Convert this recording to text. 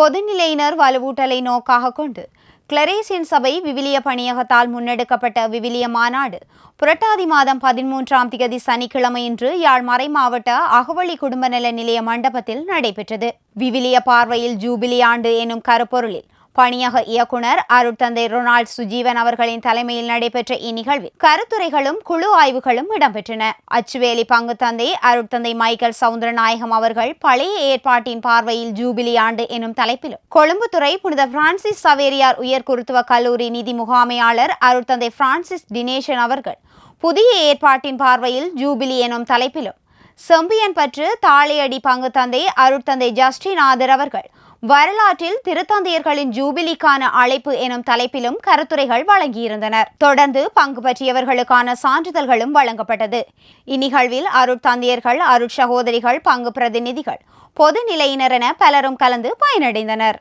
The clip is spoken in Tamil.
பொதுநிலையினர் வலுவூட்டலை நோக்காக கொண்டு கிளரேசியன் சபை விவிலிய பணியகத்தால் முன்னெடுக்கப்பட்ட விவிலிய மாநாடு புரட்டாதி மாதம் பதிமூன்றாம் திகதி சனிக்கிழமையன்று யாழ் மறை மாவட்ட அகவழி குடும்ப நல நிலைய மண்டபத்தில் நடைபெற்றது. விவிலிய பார்வையில் ஜூபிலி ஆண்டு எனும் கருப்பொருளில் பணியக இயக்குனர் அருட்தந்தை ரொனால்ட் சுஜீவன் அவர்களின் தலைமையில் நடைபெற்ற இந்நிகழ்வில் கருத்துரைகளும் குழு ஆய்வுகளும் இடம்பெற்றன. அச்சுவேலி பங்கு தந்தை அருட்தந்தை மைக்கேல் சவுந்தரநாயகம் அவர்கள் பழைய ஏற்பாட்டின் பார்வையில் ஜூபிலி ஆண்டு எனும் தலைப்பிலும் கொழும்புத்துறை புனித பிரான்சிஸ் சவேரியார் உயர் குருத்துவ கல்லூரி நிதி முகாமையாளர் அருட்தந்தை பிரான்சிஸ் தினேஷன் அவர்கள் புதிய ஏற்பாட்டின் பார்வையில் ஜூபிலி எனும் தலைப்பிலும் செம்பியன் பற்று தாளையடி பங்கு தந்தை அருட்தந்தை ஜஸ்டின் ஆதர் அவர்கள் வரலாற்றில் திருத்தந்தையர்களின் ஜூபிலிக்கான அழைப்பு எனும் தலைப்பிலும் கருத்துரைகள் வழங்கியிருந்தனர். தொடர்ந்து பங்கு பற்றியவர்களுக்கான சான்றிதழ்களும் வழங்கப்பட்டது. இந்நிகழ்வில் அருட்தந்தையர்கள் அருட்சகோதரிகள் பங்கு பிரதிநிதிகள் பொது நிலையினர் என பலரும் கலந்து பயனடைந்தனர்.